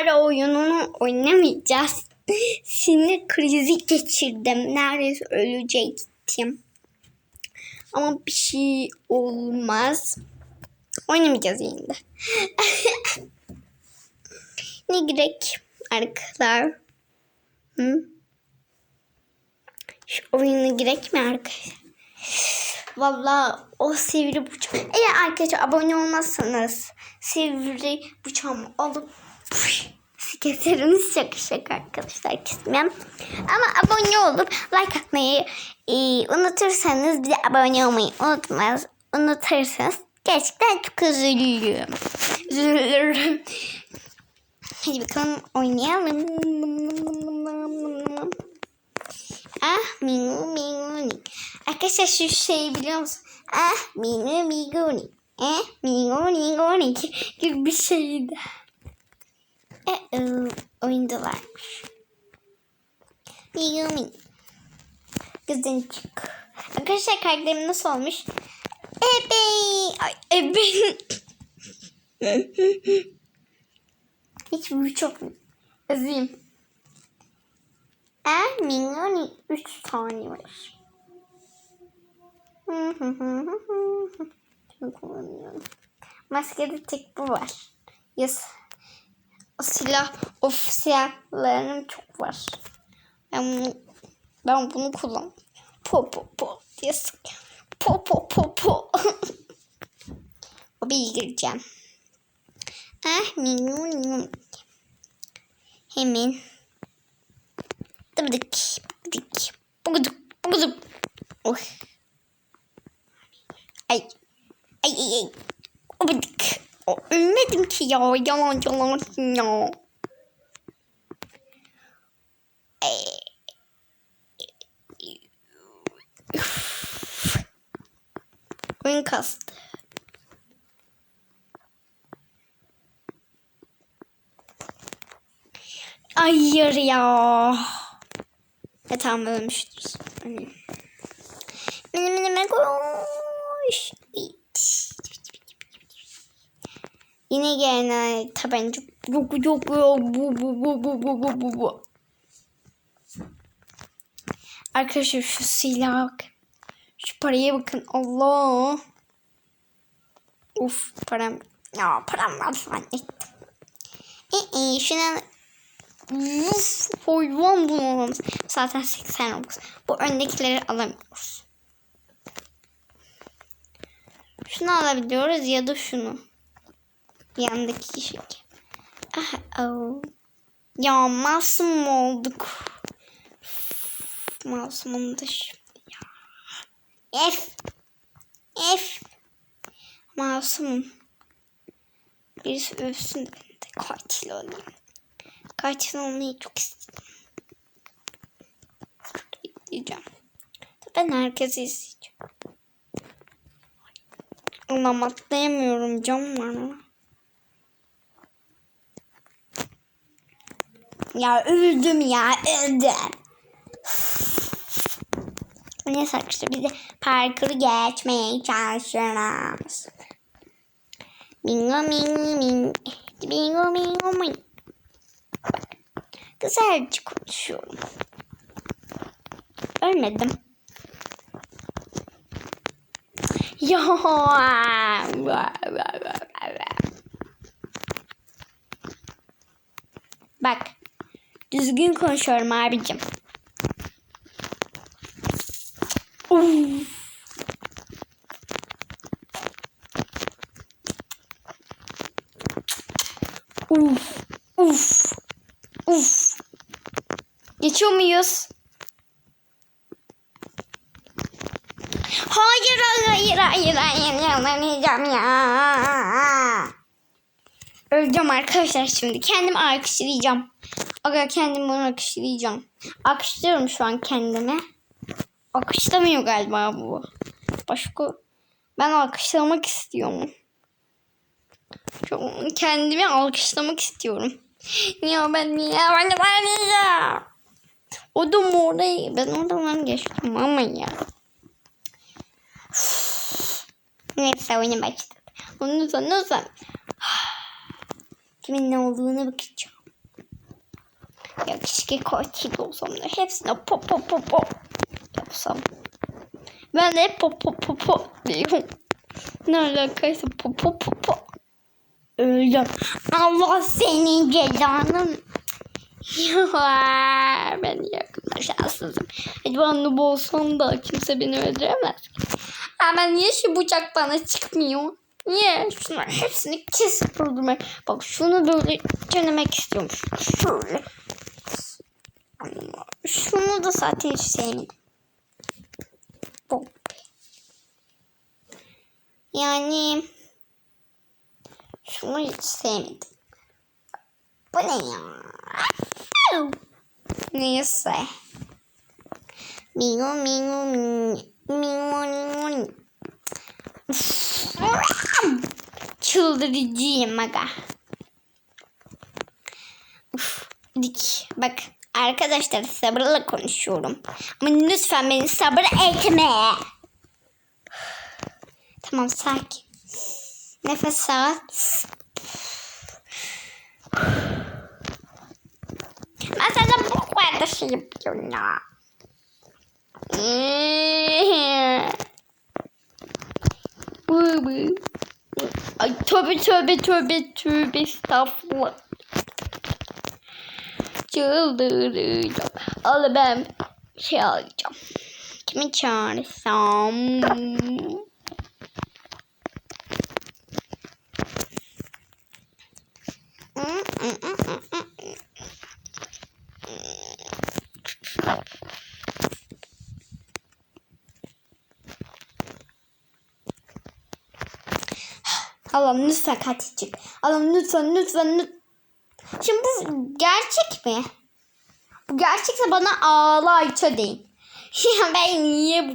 Ara oyununu oynamayacağız. Sinir krizi geçirdim. Neredeyse ölecektim. Ama bir şey olmaz. Oynamayacağız yine ne gerek arkadaşlar? Hı? Şu oyuna gerek mi arkadaşlar? Valla o sivri bıçak. Eğer arkadaşlar abone olmazsanız sivri bıçağımı alıp keserim şaka şaka arkadaşlar kesmem. Ama abone olup like atmayı e, unutursanız bir de abone olmayı unutmaz. Unutursanız gerçekten çok üzülürüm. Üzülürüm. Hadi bakalım oynayalım. Ah minu minu. Arkadaşlar şu şeyi biliyor musun? Ah minu minu. Eh minu minu. gibi bir şeydi. E oyundalarmış. Minu minu. Gözden çık. Arkadaşlar karakterim nasıl olmuş? Ebe. Ay ebe. Hiç bu çok özleyeyim. Ah minyoni 3 tane var. Şunu kullanıyorum. Maskede tek bu var. Yes. Silah, of çok var. Ben bunu, ben bunu kullan. Po po po diye sıkıyorum. Po po po po. o bir gireceğim. Ah minyon. Hemen. Dıbıdık. Bıdık. Buguduk. Buguduk. Oh. Ay. Ay ay ay. Bıdık. O, ölmedim ki ya. Yalan yalan ya. Ay. Oyun kastı. Hayır ya. E tamam ölmüştür. Hani. Benim önüme koş. Yine gene tabanca. Yok yok yok bu bu bu bu bu bu bu bu. Arkadaşlar şu silah. Şu paraya bakın. Allah. Uf param. Ya param var zannettim. E, e, şuna Uf, hayvan bulmamamız. Zaten 89. Bu öndekileri alamıyoruz. Şunu alabiliyoruz ya da şunu. Yandaki şey. Ah, oh. Ya masum olduk. Masumun da ya. F. F. Masumum. Birisi ölsün de ben de katil olayım. Katil olmayı çok istedim. İzleyeceğim. Ben herkesi izleyeceğim. Ulan atlayamıyorum cam var mı? Ya öldüm ya öldüm. Neyse arkadaşlar biz de parkuru geçmeye çalışıyoruz. Bingo bingo bingo. Bingo bingo bingo. Güzelce konuşuyorum. Ölmedim. Ya. Bak. Düzgün konuşuyorum abicim. Uf. Uf. Uf. Uf. Geçiyor muyuz? Hayır hayır hayır hayır yalamayacağım ya. Öleceğim arkadaşlar şimdi. Kendimi alkışlayacağım. Aga kendimi bunu alkışlayacağım. Alkışlıyorum şu an kendimi. Alkışlamıyor galiba bu. Başka ben alkışlamak istiyorum. Çok kendimi alkışlamak istiyorum. Ya ben niye alkışlamayacağım? O da orayı ben oradan geçtim ama ya. Neyse oyunu başladık. Ondan sonra, sonra kimin ne olduğunu bakacağım. Keşke katil olsam da hepsine pop pop pop pop yapsam. Ben de hep pop pop pop pop diyorum. Ne alakaysa pop pop pop pop. Öldüm. Allah senin cezanı. Ya ben yakında şanssızım. Acaba noob olsam da kimse beni öldüremez. Ama niye şu bıçak bana çıkmıyor? Niye? Şunları hepsini kesip öldürmek. Bak şunu böyle denemek istiyorum. Şöyle. Şunu da zaten hiç. Bok. Yani şunu hiç sevmedim. Bu ne ya? Neyse. Mingo mingo mingo mingo. Çıldırıcıyım aga. Uf, dik. Bak arkadaşlar sabırla konuşuyorum. Ama lütfen beni sabır etme. Tamam sakin. Nefes al. Ben sana bu kadar şey yapıyorum ya. Ay tövbe tövbe tövbe tövbe estağfurullah. Çıldıracağım. Al ben şey alacağım. Kimi çağırsam? Allah'ım lütfen katil çık. Allah'ım lütfen lütfen lütfen. Şimdi bu gerçek mi? Bu gerçekse bana ağla Ayça deyin. Ben niye bu